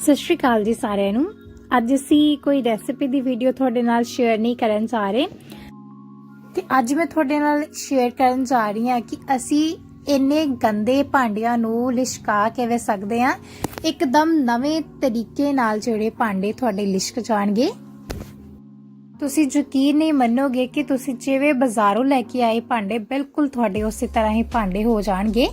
ਸਤਿ ਸ਼੍ਰੀ ਅਕਾਲ ਜੀ ਸਾਰਿਆਂ ਨੂੰ। ਅੱਜ ਅਸੀਂ ਕੋਈ ਰੈਸਿਪੀ ਦੀ ਵੀਡੀਓ ਤੁਹਾਡੇ ਨਾਲ ਸ਼ੇਅਰ ਨਹੀਂ ਕਰਨ ਜਾ ਰਹੇ। ਤੇ ਅੱਜ ਮੈਂ ਤੁਹਾਡੇ ਨਾਲ ਸ਼ੇਅਰ ਕਰਨ ਜਾ ਰਹੀ ਹਾਂ ਕਿ ਅਸੀਂ ਇੰਨੇ ਗੰਦੇ ਭਾਂਡਿਆਂ ਨੂੰ ਲਿਸ਼ਕਾ ਕਿਵੇਂ ਸਕਦੇ ਹਾਂ। ਇੱਕਦਮ ਨਵੇਂ ਤਰੀਕੇ ਨਾਲ ਜਿਹੜੇ ਭਾਂਡੇ ਤੁਹਾਡੇ ਲਿਸ਼ਕ ਜਾਣਗੇ। ਤੁਸੀਂ ਯਕੀਨ ਨਹੀਂ ਮੰਨੋਗੇ ਕਿ ਤੁਸੀਂ ਜਿਵੇਂ ਬਾਜ਼ਾਰੋਂ ਲੈ ਕੇ ਆਏ ਭਾਂਡੇ ਬਿਲਕੁਲ ਤੁਹਾਡੇ ਉਸੇ ਤਰ੍ਹਾਂ ਹੀ ਭਾਂਡੇ ਹੋ ਜਾਣਗੇ।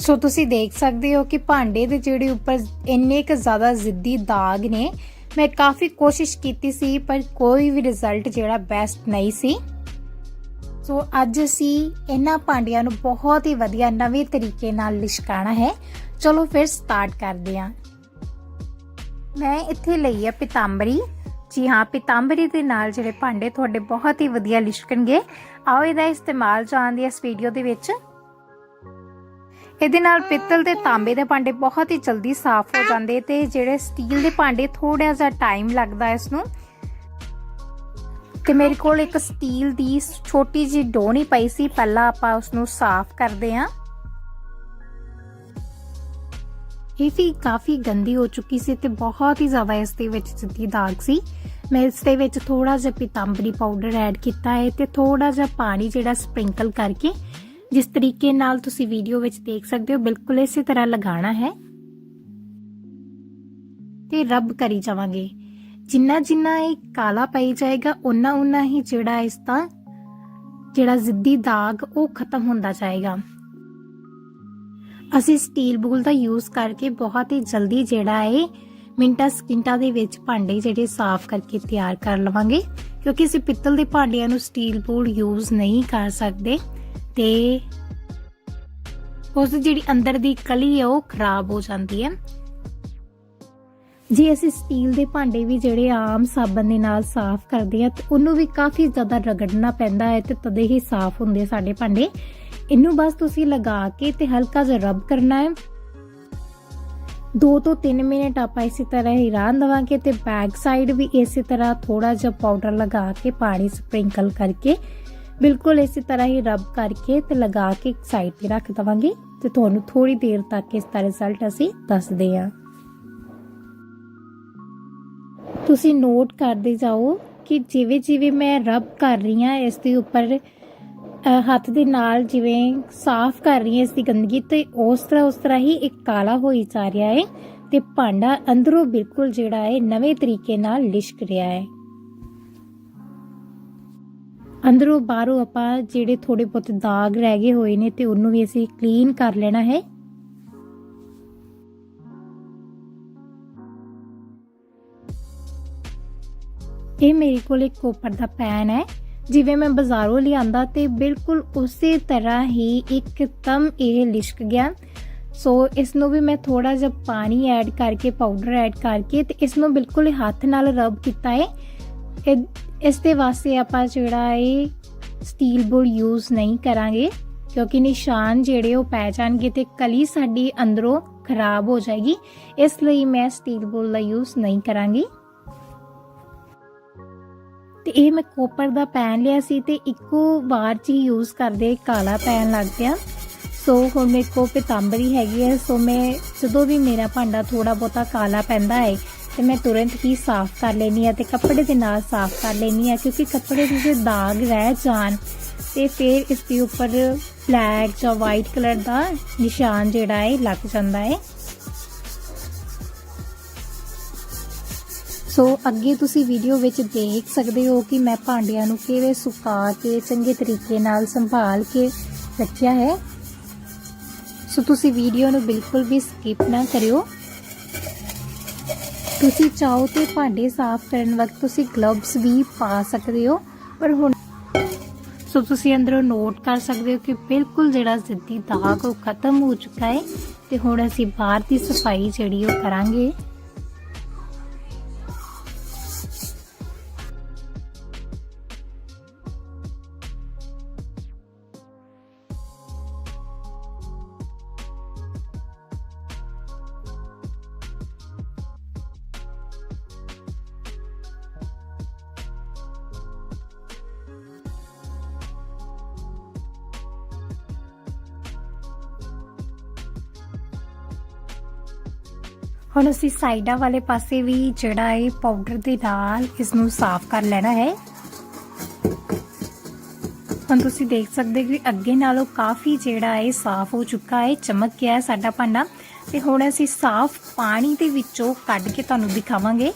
ਸੋ ਤੁਸੀਂ ਦੇਖ ਸਕਦੇ ਹੋ ਕਿ ਭਾਂਡੇ ਦੇ ਜਿਹੜੇ ਉੱਪਰ ਇੰਨੇ ਕੁ ਜ਼ਿਆਦਾ ਜ਼ਿੱਦੀ ਦਾਗ ਨੇ। ਮੈਂ ਕਾਫੀ ਕੋਸ਼ਿਸ਼ ਕੀਤੀ ਸੀ, ਪਰ ਕੋਈ ਵੀ ਰਿਜ਼ਲਟ ਜਿਹੜਾ ਬੈਸਟ ਨਹੀਂ ਸੀ। ਸੋ ਅੱਜ ਅਸੀਂ ਇਹਨਾਂ ਭਾਂਡਿਆਂ ਨੂੰ ਬਹੁਤ ਹੀ ਵਧੀਆ ਨਵੇਂ ਤਰੀਕੇ ਨਾਲ ਲਿਸ਼ਕਾਣਾ ਹੈ। ਚਲੋ ਫਿਰ ਸਟਾਰਟ ਕਰਦੇ ਹਾਂ। ਮੈਂ ਇੱਥੇ ਲਈ ਹੈ ਪਿਤਾੰਬਰੀ। ਜੀ ਹਾਂ, ਪਿਤਾੰਬਰੀ ਦੇ ਨਾਲ ਜਿਹੜੇ ਭਾਂਡੇ ਤੁਹਾਡੇ ਬਹੁਤ ਹੀ ਵਧੀਆ ਲਿਸ਼ਕਣਗੇ। ਆਓ ਇਹਦਾ ਇਸਤੇਮਾਲ ਜਾਣਦੇ ਇਸ ਵੀਡੀਓ ਦੇ ਵਿੱਚ ਇਹਦੇ ਨਾਲ ਪਿੱਤਲ ਤੇ ਤਾਂਬੇ ਦੇ ਭਾਂਡੇ ਬਹੁਤ ਹੀ ਜਲਦੀ ਸਾਫ਼ ਹੋ ਜਾਂਦੇ ਤੇ ਜਿਹੜੇ ਸਟੀਲ ਦੇ ਭਾਂਡੇ ਥੋੜਾ ਜਿਹਾ ਟਾਈਮ ਲੱਗਦਾ ਇਸ ਨੂੰ ਤੇ ਮੇਰੇ ਕੋਲ ਇੱਕ ਸਟੀਲ ਦੀ ਛੋਟੀ ਜੀ ਡੋਣੀ ਪਈ ਸੀ, ਪਹਿਲਾਂ ਆਪਾਂ ਉਸ ਨੂੰ ਸਾਫ਼ ਕਰਦੇ ਹਾਂ। ਇਹ ਵੀ ਕਾਫੀ ਗੰਦੀ ਹੋ ਚੁੱਕੀ ਸੀ ਤੇ ਬਹੁਤ ਹੀ ਜ਼ਿਆਦਾ ਇਸ ਦੇ ਵਿੱਚ ਜਿੱਦੀ ਦਾਗ ਸੀ। ਮੈਂ ਇਸ ਦੇ ਵਿੱਚ ਥੋੜਾ ਜਿਹਾ ਪਿਤਾੰਬਰੀ ਪਾਊਡਰ ਐਡ ਕੀਤਾ ਹੈ ਤੇ ਥੋੜਾ ਜਿਹਾ ਪਾਣੀ ਜਿਹੜਾ ਸਪ੍ਰਿੰਕਲ ਕਰਕੇ ਜਿਸ ਤਰੀਕੇ ਨਾਲ ਤੁਸੀਂ ਵੀਡੀਓ ਵਿੱਚ ਦੇਖ ਸਕਦੇ ਹੋ, ਬਿਲਕੁਲ ਇਸੇ ਤਰ੍ਹਾਂ ਲਗਾਉਣਾ ਹੈ। ਤੇ ਰਬ ਕਰੀ ਜਾਵਾਂਗੇ। ਜਿੰਨਾ ਜਿੰਨਾ ਇਹ ਕਾਲਾ ਪਈ ਜਾਏਗਾ ਉਨਾ ਉਨਾ ਹੀ ਜਿਹੜਾ ਇਸ ਦਾ, ਜਿਹੜਾ ਜ਼ਿੱਦੀ ਦਾਗ, ਉਹ ਖਤਮ ਹੁੰਦਾ ਜਾਏਗਾ। ਅਸੀਂ ਸਟੀਲ ਬੂਲ ਦਾ ਯੂਜ਼ ਕਰਕੇ ਬਹੁਤ ਹੀ ਜਲਦੀ ਜਿਹੜਾ ਹੈ ਮਿੰਟਾਂ ਸਕਿੰਟਾਂ ਦੇ ਵਿੱਚ ਭਾਂਡੇ ਜਿਹੜੇ ਸਾਫ਼ ਕਰਕੇ ਤਿਆਰ ਕਰ ਲਵਾਂਗੇ, ਕਿਉਂਕਿ ਅਸੀਂ ਪਿੱਤਲ ਦੇ ਭਾਂਡਿਆਂ ਨੂੰ ਸਟੀਲ ਬੂਲ ਯੂਜ਼ ਨਹੀਂ ਕਰ ਸਕਦੇ। ਤੇ ਉਸ ਜਿਹੜੀ ਅੰਦਰ ਦੀ ਕਲੀ ਹੈ, ਉਹ ਖਰਾਬ ਹੋ ਜਾਂਦੀ ਹੈ। ਜੇ ਅਸੀਂ ਸਟੀਲ ਦੇ ਭਾਂਡੇ ਵੀ ਜਿਹੜੇ ਆਮ ਸਾਬਣ ਦੇ ਨਾਲ ਸਾਫ਼ ਕਰਦੇ ਆ ਤੇ ਉਹਨੂੰ ਵੀ ਕਾਫੀ ਜ਼ਿਆਦਾ ਰਗੜਨਾ ਪੈਂਦਾ ਹੈ ਤੇ ਤਦੇ ਹੀ ਸਾਫ਼ ਹੁੰਦੇ ਸਾਡੇ ਭਾਂਡੇ। ਇਹਨੂੰ ਬਸ ਤੁਸੀਂ ਲਗਾ ਕੇ ਤੇ ਹਲਕਾ ਜਿਹਾ ਰਬ ਕਰਨਾ ਹੈ। 2 ਤੋਂ 3 ਮਿੰਟ ਆਪਾਂ ਇਸੇ ਤਰ੍ਹਾਂ ਹੀ ਰਾਂ ਦਵਾਂਗੇ ਤੇ ਬੈਕ ਸਾਈਡ ਵੀ ਇਸੇ ਤਰ੍ਹਾਂ ਥੋੜਾ ਜਿਹਾ ਪਾਊਡਰ ਲਗਾ ਕੇ ਪਾਣੀ ਸਪ੍ਰਿੰਕਲ ਕਰਕੇ ਬਿਲਕੁਲ ਇਸੇ ਤਰ੍ਹਾਂ ਹੀ ਰਬ ਕਰਕੇ ਤੇ ਲਗਾ ਕੇ ਇੱਕ ਸਾਈਡ ਤੇ ਰੱਖ ਦਵਾਂਗੇ ਤੇ ਤੁਹਾਨੂੰ ਥੋੜੀ ਦੇਰ ਤੱਕ ਇਸ ਦਾ ਰਿਜ਼ਲਟ ਅਸੀਂ ਦੱਸਦੇ ਹਾਂ। ਤੁਸੀਂ ਨੋਟ ਕਰਦੇ ਜਾਓ ਕਿ ਜਿਵੇਂ ਜਿਵੇਂ ਮੈਂ ਰਬ ਕਰ ਰਹੀ ਹਾਂ, ਇਸ ਦੇ ਉੱਪਰ ਹੱਥ ਦੇ ਨਾਲ ਜਿਵੇਂ ਸਾਫ਼ ਕਰ ਰਹੀ ਹਾਂ ਇਸ ਦੀ ਗੰਦਗੀ ਤੇ ਉਸ ਤਰ੍ਹਾਂ ਉਸ ਤਰ੍ਹਾਂ ਹੀ ਇੱਕ ਕਾਲਾ ਹੋਈ ਜਾ ਰਿਹਾ ਹੈ ਤੇ ਭਾਂਡਾ ਅੰਦਰੋਂ ਬਿਲਕੁਲ ਜਿਹੜਾ ਹੈ ਨਵੇਂ ਤਰੀਕੇ ਨਾਲ ਲਿਸ਼ਕ ਰਿਹਾ ਹੈ। ਅੰਦਰੋਂ ਬਾਹਰੋਂ ਆਪਾਂ ਜਿਹੜੇ ਥੋੜੇ ਬਹੁਤ ਦਾਗ ਰਹਿ ਗਏ ਹੋਏ ਨੇ ਤੇ ਉਹਨੂੰ ਵੀ ਅਸੀਂ ਕਲੀਨ ਕਰ ਲੈਣਾ ਹੈ। ਇਹ ਮੇਰੇ ਕੋਲ ਇੱਕ ਕੋਪਰ ਦਾ ਪੈਨ ਹੈ, ਜਿਵੇਂ ਮੈਂ ਬਾਜ਼ਾਰੋਂ ਲਿਆਂਦਾ ਤੇ ਬਿਲਕੁਲ ਉਸੇ ਤਰ੍ਹਾਂ ਹੀ ਇੱਕਦਮ ਇਹ ਲਿਸ਼ਕ ਗਿਆ। ਸੋ ਇਸ ਨੂੰ ਵੀ ਮੈਂ ਥੋੜਾ ਜਿਹਾ ਪਾਣੀ ਐਡ ਕਰਕੇ ਪਾਊਡਰ ਐਡ ਕਰਕੇ ਤੇ ਇਸ ਨੂੰ ਬਿਲਕੁਲ ਹੱਥ ਨਾਲ ਰਬ ਕੀਤਾ ਹੈ। ਇਸ ਦੇ ਵਾਸਤੇ ਆਪਾਂ ਜਿਹੜਾ ਇਹ ਸਟੀਲ ਬੋਲ ਯੂਜ਼ ਨਹੀਂ ਕਰਾਂਗੇ, ਕਿਉਂਕਿ ਨਿਸ਼ਾਨ ਜਿਹੜੇ ਉਹ ਪੈ ਜਾਣਗੇ ਤੇ ਕਲੀ ਸਾਡੀ ਅੰਦਰੋਂ ਖਰਾਬ ਹੋ ਜਾਏਗੀ। ਇਸ ਲਈ ਮੈਂ ਸਟੀਲ ਬੋਲ ਦਾ ਯੂਜ਼ ਨਹੀਂ ਕਰਾਂਗੀ। ਤੇ ਇਹ ਮੈਂ ਕੋਪਰ ਦਾ ਪੈਨ ਲਿਆ ਸੀ ਤੇ ਇੱਕੋ ਵਾਰ ਚ ਹੀ ਯੂਜ਼ ਕਰਦੇ ਕਾਲਾ ਪੈਨ ਲੱਗ ਗਿਆ ਸੋ ਹੁਣ ਮੇਰੇ ਕੋ ਪਿਤਾੰਬਰੀ ਹੈਗੀ ਹੈ ਸੋ ਮੈਂ ਜਦੋਂ ਵੀ ਮੇਰਾ ਭਾਂਡਾ ਥੋੜਾ ਬਹੁਤਾ ਕਾਲਾ ਪੈਂਦਾ ਹੈ ਤੇ ਮੈਂ ਤੁਰੰਤ ਹੀ ਸਾਫ਼ ਕਰ ਲੈਣੀ ਆ ਤੇ ਕੱਪੜੇ ਦੇ ਨਾਲ ਸਾਫ਼ ਕਰ ਲੈਣੀ ਆ ਕਿਉਂਕਿ ਕੱਪੜੇ ਦੇ ਜੇ ਦਾਗ ਰਹਿ ਜਾਣ ਤੇ ਫਿਰ ਇਸ ਦੇ ਉੱਪਰ ਬਲੈਕ ਜਾਂ ਵਾਈਟ ਕਲਰ ਦਾ ਨਿਸ਼ਾਨ ਜਿਹੜਾ ਹੈ, ਲੱਗ ਜਾਂਦਾ ਹੈ। ਸੋ ਅੱਗੇ ਤੁਸੀਂ ਵੀਡੀਓ ਵਿੱਚ ਦੇਖ ਸਕਦੇ ਹੋ ਕਿ ਮੈਂ ਭਾਂਡਿਆਂ ਨੂੰ ਕਿਵੇਂ ਸੁਕਾ ਕੇ ਚੰਗੇ ਤਰੀਕੇ ਨਾਲ ਸੰਭਾਲ ਕੇ ਰੱਖਿਆ ਹੈ। ਸੋ ਤੁਸੀਂ ਵੀਡੀਓ ਨੂੰ ਬਿਲਕੁਲ ਵੀ ਸਕਿਪ ਨਾ ਕਰਿਓ। ਤੁਸੀਂ ਚਾਹੋ ਤੇ ਭਾਂਡੇ ਸਾਫ਼ ਕਰਨ ਵਕਤ ਤੁਸੀਂ ਗਲਵਸ ਵੀ ਪਾ ਸਕਦੇ ਹੋ, ਪਰ ਹੁਣ ਸੋ ਤੁਸੀਂ ਅੰਦਰੋਂ ਨੋਟ ਕਰ ਸਕਦੇ ਹੋ ਕਿ ਬਿਲਕੁਲ ਜਿਹੜਾ ਜ਼ਿੱਦੀ ਦਾਗ ਉਹ ਖਤਮ ਹੋ ਚੁੱਕਾ ਹੈ ਤੇ ਹੁਣ ਅਸੀਂ ਬਾਹਰ ਦੀ ਸਫ਼ਾਈ ਜਿਹੜੀ ਉਹ ਕਰਾਂਗੇ। ਹੁਣ ਅਸੀਂ ਸਾਈਡਾਂ ਵਾਲੇ ਪਾਸੇ ਵੀ ਜਿਹੜਾ ਹੈ ਪਾਊਡਰ ਦੇ ਨਾਲ ਇਸ ਨੂੰ ਸਾਫ਼ ਕਰ ਲੈਣਾ ਹੈ। ਹੁਣ ਤੁਸੀਂ ਦੇਖ ਸਕਦੇ ਕਿ ਅੱਗੇ ਨਾਲੋਂ ਕਾਫੀ ਜਿਹੜਾ ਹੈ ਸਾਫ਼ ਹੋ ਚੁੱਕਾ ਹੈ, ਚਮਕ ਗਿਆ ਹੈ ਸਾਡਾ ਭਾਂਡਾ। ਤੇ ਹੁਣ ਅਸੀਂ ਸਾਫ਼ ਪਾਣੀ ਦੇ ਵਿੱਚੋਂ ਕੱਢ ਕੇ ਤੁਹਾਨੂੰ ਦਿਖਾਵਾਂਗੇ।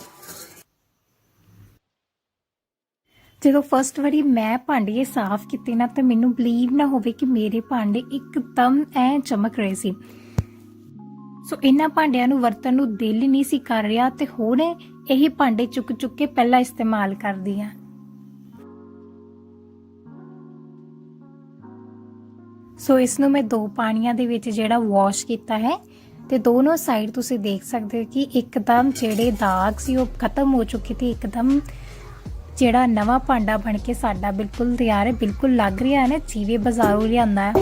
ਜਦੋਂ ਫਸਟ ਵਾਰੀ ਮੈਂ ਭਾਂਡੇ ਸਾਫ਼ ਕੀਤੇ ਨਾ ਤਾਂ ਮੈਨੂੰ ਬਲੀਵ ਨਾ ਹੋਵੇ ਕਿ ਮੇਰੇ ਭਾਂਡੇ ਇੱਕਦਮ ਐ ਚਮਕ ਰਹੇ ਸੀ। ਸੋ ਇਹਨਾਂ ਭਾਂਡਿਆਂ ਨੂੰ ਵਰਤਣ ਨੂੰ ਦਿਲ ਨਹੀਂ ਸੀ ਕਰ ਰਿਹਾ ਤੇ ਹੁਣ ਇਹ ਭਾਂਡੇ ਚੁੱਕ ਚੁੱਕ ਕੇ ਪਹਿਲਾਂ ਇਸਤੇਮਾਲ ਕਰਦੀ ਆ ਸੋ ਇਸ ਨੂੰ ਮੈਂ ਦੋ ਪਾਣੀਆਂ ਦੇ ਵਿੱਚ ਜਿਹੜਾ ਵਾਸ਼ ਕੀਤਾ ਹੈ ਤੇ ਦੋਨੋਂ ਸਾਈਡ ਤੁਸੀਂ ਦੇਖ ਸਕਦੇ ਹੋ ਕਿ ਇੱਕਦਮ ਜਿਹੜੇ ਦਾਗ ਸੀ ਉਹ ਖਤਮ ਹੋ ਚੁੱਕੇ ਤੇ ਇੱਕਦਮ ਜਿਹੜਾ ਨਵਾਂ ਭਾਂਡਾ ਬਣ ਕੇ ਸਾਡਾ ਬਿਲਕੁਲ ਤਿਆਰ ਹੈ, ਬਿਲਕੁਲ ਲੱਗ ਰਿਹਾ ਹੈ ਨਾ ਜਿਵੇਂ ਬਾਜ਼ਾਰੋਂ ਲਿਆਂਦਾ ਹੈ।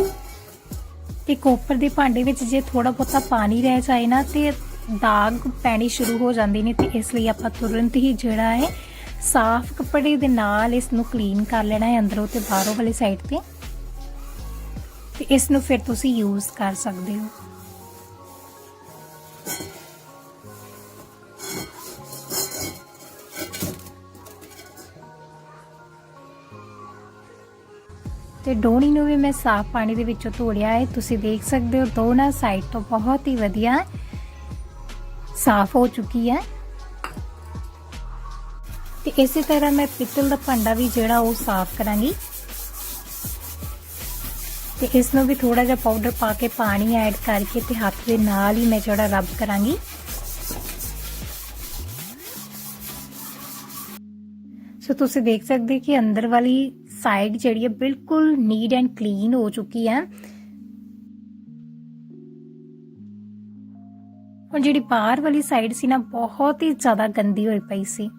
ਤੇ ਕੋਪਰ ਦੇ ਭਾਂਡੇ ਵਿੱਚ ਜੇ ਥੋੜਾ ਬਹੁਤਾ ਪਾਣੀ ਰਹਿ ਜਾਏ ਨਾ ਤੇ ਦਾਗ ਪੈਣੀ ਸ਼ੁਰੂ ਹੋ ਜਾਂਦੇ ਨੇ ਤੇ ਇਸ ਲਈ ਆਪਾਂ ਤੁਰੰਤ ਹੀ ਜਿਹੜਾ ਹੈ ਸਾਫ਼ ਕੱਪੜੇ ਦੇ ਨਾਲ ਇਸ ਨੂੰ ਕਲੀਨ ਕਰ ਲੈਣਾ ਹੈ ਅੰਦਰੋਂ ਤੇ ਬਾਹਰੋਂ ਵਾਲੀ ਸਾਈਡ ਤੇ। ਤੇ ਇਸ ਨੂੰ ਫਿਰ ਤੁਸੀਂ ਯੂਜ਼ ਕਰ ਸਕਦੇ ਹੋ। ਤੇ ਡੋਣੀ ਨੂੰ ਵੀ ਮੈਂ ਸਾਫ਼ ਪਾਣੀ ਦੇ ਵਿੱਚੋਂ ਧੋ ਲਿਆ ਹੈ। ਤੁਸੀਂ ਦੇਖ ਸਕਦੇ ਹੋ, ਦੋਨਾਂ ਸਾਈਡ ਤੋਂ ਬਹੁਤ ਹੀ ਵਧੀਆ ਸਾਫ਼ ਹੋ ਚੁੱਕੀ ਹੈ। ਤੇ ਇਸੇ ਤਰ੍ਹਾਂ ਮੈਂ ਪਿੱਤਲ ਦਾ ਭਾਂਡਾ ਵੀ ਜਿਹੜਾ ਉਹ ਸਾਫ਼ ਕਰਾਂਗੀ। ਤੇ ਇਸ ਨੂੰ ਵੀ ਥੋੜਾ ਜਿਹਾ ਪਾਊਡਰ ਪਾ ਕੇ ਪਾਣੀ ਐਡ ਕਰਕੇ ਤੇ ਹੱਥ ਦੇ ਨਾਲ ਹੀ ਮੈਂ ਜਿਹੜਾ ਰਬ ਕਰਾਂਗੀ। ਸੋ ਤੁਸੀਂ ਦੇਖ ਸਕਦੇ ਕਿ ਅੰਦਰ ਵਾਲੀ ਸਾਈਡ ਜਿਹੜੀ ਹੈ ਬਿਲਕੁਲ ਨੀਟ ਐਂਡ ਕਲੀਨ ਹੋ ਚੁੱਕੀ ਹੈ। ਹੁਣ ਜਿਹੜੀ ਬਾਹਰ ਵਾਲੀ ਸਾਈਡ ਸੀ ਨਾ, ਬਹੁਤ ਹੀ ਜ਼ਿਆਦਾ ਗੰਦੀ ਹੋਈ ਪਈ ਸੀ।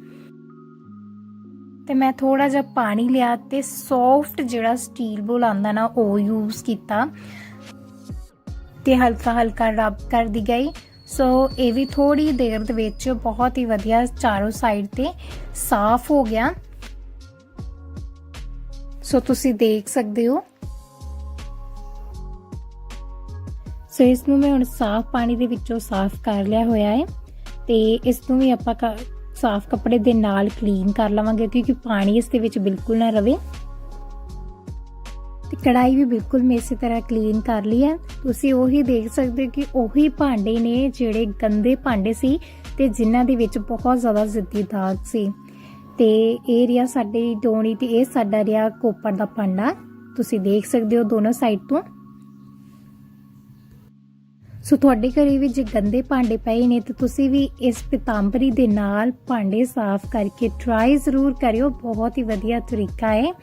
ਤੇ ਮੈਂ ਥੋੜਾ ਜਿਹਾ ਪਾਣੀ ਲਿਆ ਤੇ ਸੌਫਟ ਜਿਹੜਾ ਸਟੀਲ ਬੋਲ ਆਂਦਾ ਨਾ, ਉਹ ਯੂਜ਼ ਕੀਤਾ। ਤੇ ਹਲਕਾ ਹਲਕਾ ਰਬ ਕਰਦੀ ਗਈ। ਸੋ ਇਹ ਵੀ ਥੋੜੀ ਦੇਰ ਦੇ ਵਿੱਚ ਬਹੁਤ ਹੀ ਵਧੀਆ ਚਾਰੋਂ ਸਾਈਡ ਤੇ ਸਾਫ਼ ਹੋ ਗਿਆ। ਸੋ ਤੁਸੀਂ ਦੇਖ ਸਕਦੇ ਹੋ। ਸੋ ਇਸ ਨੂੰ ਮੈਂ ਹੁਣ ਸਾਫ਼ ਪਾਣੀ ਦੇ ਵਿੱਚੋਂ ਸਾਫ਼ ਕਰ ਲਿਆ ਹੋਇਆ ਹੈ ਤੇ ਇਸ ਨੂੰ ਵੀ ਆਪਾਂ ਸਾਫ਼ ਕੱਪੜੇ ਦੇ ਨਾਲ ਕਲੀਨ ਕਰ ਲਵਾਂਗੇ ਕਿਉਂਕਿ ਪਾਣੀ ਇਸ ਦੇ ਵਿੱਚ ਬਿਲਕੁਲ ਨਾ ਰਵੇ। ਤੇ ਕੜਾਈ ਵੀ ਬਿਲਕੁਲ ਮੈਂ ਇਸੇ ਤਰ੍ਹਾਂ ਕਲੀਨ ਕਰ ਲਈ ਹੈ। ਤੁਸੀਂ ਉਹੀ ਦੇਖ ਸਕਦੇ ਹੋ ਕਿ ਉਹੀ ਭਾਂਡੇ ਨੇ ਜਿਹੜੇ ਗੰਦੇ ਭਾਂਡੇ ਸੀ ਤੇ ਜਿਨ੍ਹਾਂ ਦੇ ਵਿੱਚ ਬਹੁਤ ਜ਼ਿਆਦਾ ਜ਼ਿੱਦੀ ਦਾਗ ਸੀ। ਤੇ ਇਹ ਰਿਹਾ ਸਾਡੀ ਡੋਣੀ ਤੇ ਇਹ ਸਾਡਾ ਰਿਆ ਕੋਪਰ ਦਾ ਭਾਂਡਾ। ਤੁਸੀਂ ਦੇਖ ਸਕਦੇ ਹੋ ਦੋਨੋਂ ਸਾਈਡ ਤੋਂ। ਸੋ ਤੁਹਾਡੇ ਘਰੇ ਵੀ ਜੇ ਗੰਦੇ ਭਾਂਡੇ ਪਏ ਨੇ, ਤਾਂ ਤੁਸੀਂ ਵੀ ਇਸ ਪਿਤਾੰਬਰੀ ਦੇ ਨਾਲ ਭਾਂਡੇ ਸਾਫ਼ ਕਰਕੇ ਟਰਾਈ ਜ਼ਰੂਰ ਕਰਿਓ। ਬਹੁਤ ਹੀ ਵਧੀਆ ਤਰੀਕਾ ਹੈ।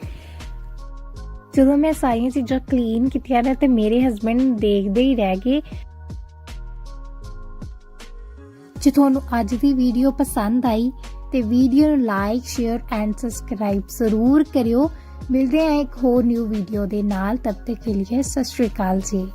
ਜਦੋਂ ਮੈਂ ਸਾਰੀਆਂ ਚੀਜ਼ਾਂ ਕਲੀਨ ਕੀਤੀਆਂ ਨੇ, ਤੇ ਮੇਰੇ ਹਸਬੰਡ ਦੇਖਦੇ ਹੀ ਰਹਿ ਗਏ। ਜੇ ਤੁਹਾਨੂੰ ਅੱਜ ਦੀ ਵੀਡੀਓ ਪਸੰਦ ਆਈ ਤੇ ਵੀਡੀਓ ਨੂੰ ਲਾਈਕ ਸ਼ੇਅਰ ਐਂਡ ਸਬਸਕ੍ਰਾਈਬ ਜ਼ਰੂਰ ਕਰਿਓ। ਮਿਲਦੇ ਹਾਂ ਇੱਕ ਹੋਰ ਨਿਊ ਵੀਡੀਓ ਦੇ ਨਾਲ। ਤਬ ਤੱਕ ਕੇ ਲਈ ਸਤਿ ਸ਼੍ਰੀ ਅਕਾਲ ਜੀ।